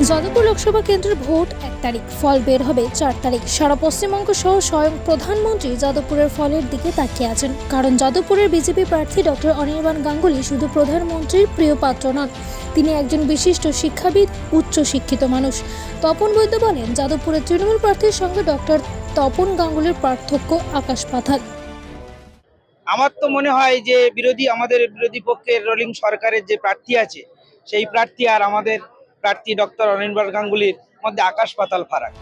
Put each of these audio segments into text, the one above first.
লোকসভা কেন্দ্রের ভোট এক তারিখ। ফল বের হবে চার তারিখ। সারা পশ্চিমবঙ্গ সহ স্বয়ং প্রধানমন্ত্রী যাদবপুরের ফলের দিকে তাকিয়ে আছেন। কারণ যাদবপুরের বিজেপি প্রার্থী ডক্টর অনির্বাণ গাঙ্গুলি শুধু প্রধানমন্ত্রীর প্রিয় পাত্র নন, তিনি একজন বিশিষ্ট শিক্ষাবিদ, উচ্চ শিক্ষিত মানুষ। তপন বৈদ্য বলেন, যাদবপুরের তৃণমূল প্রার্থীর সঙ্গে ডক্টর তপন গাঙ্গুলির পার্থক্য আকাশ পাতাল। আমার তো মনে হয় যে বিরোধী, আমাদের বিরোধী পক্ষের রোলিং সরকারের যে প্রার্থী আছে, সেই প্রার্থী আর আমাদের প্রার্থী ডক্টর অনির্বাণ গাঙ্গুলির মধ্যে আকাশ পাতাল ফারাক।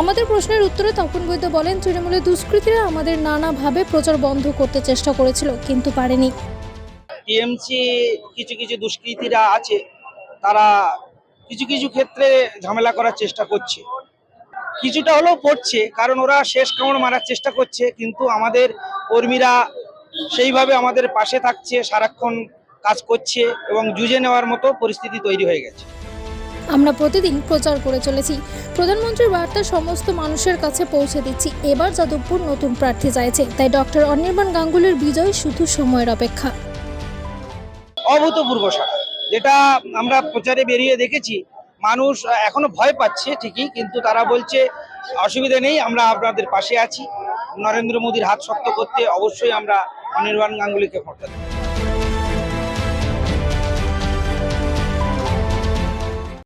আমাদের প্রশ্নের উত্তরে তপন বৈদ্য বলেন তৃণমূলের দুষ্কৃতীরা আমাদের নানাভাবে প্রচার বন্ধ করতে চেষ্টা করেছিল কিন্তু পারেনি। টিএমসি কিছু কিছু দুষ্কৃতীরা আছে তারা কিছু কিছু ক্ষেত্রে ঝামেলা করার চেষ্টা করছে। কিছুটা হলেও পড়ছে কারণ ওরা শেষ কামড় মারার চেষ্টা করছে কিন্তু আমাদের কর্মীরা সেইভাবে আমাদের পাশে থাকছে সারাক্ষণ কাজ করছে এবং জুঝে নেওয়ার মতো পরিস্থিতি তৈরি হয়ে গেছে। আমরা প্রতিদিন প্রচার করে চলেছি। প্রধানমন্ত্রীর বার্তা সমস্ত মানুষের কাছে পৌঁছে দিচ্ছি। এবার যাদবপুর নতুন প্রার্থী চাইছে। তাই ডক্টর অনির্বাণ গাঙ্গুলির বিজয় শুধু সময়ের অপেক্ষা। অভূতপূর্ব সাড়া, যেটা আমরা প্রচারে বেরিয়ে দেখেছি। মানুষ এখনও ভয় পাচ্ছে ঠিকই, কিন্তু তারা বলছে, অসুবিধা নেই, আমরা আপনাদের পাশে আছি। নরেন্দ্র মোদীর হাত শক্ত করতে অবশ্যই আমরা অনির্বাণ গাঙ্গুলিকে ভোট দেব।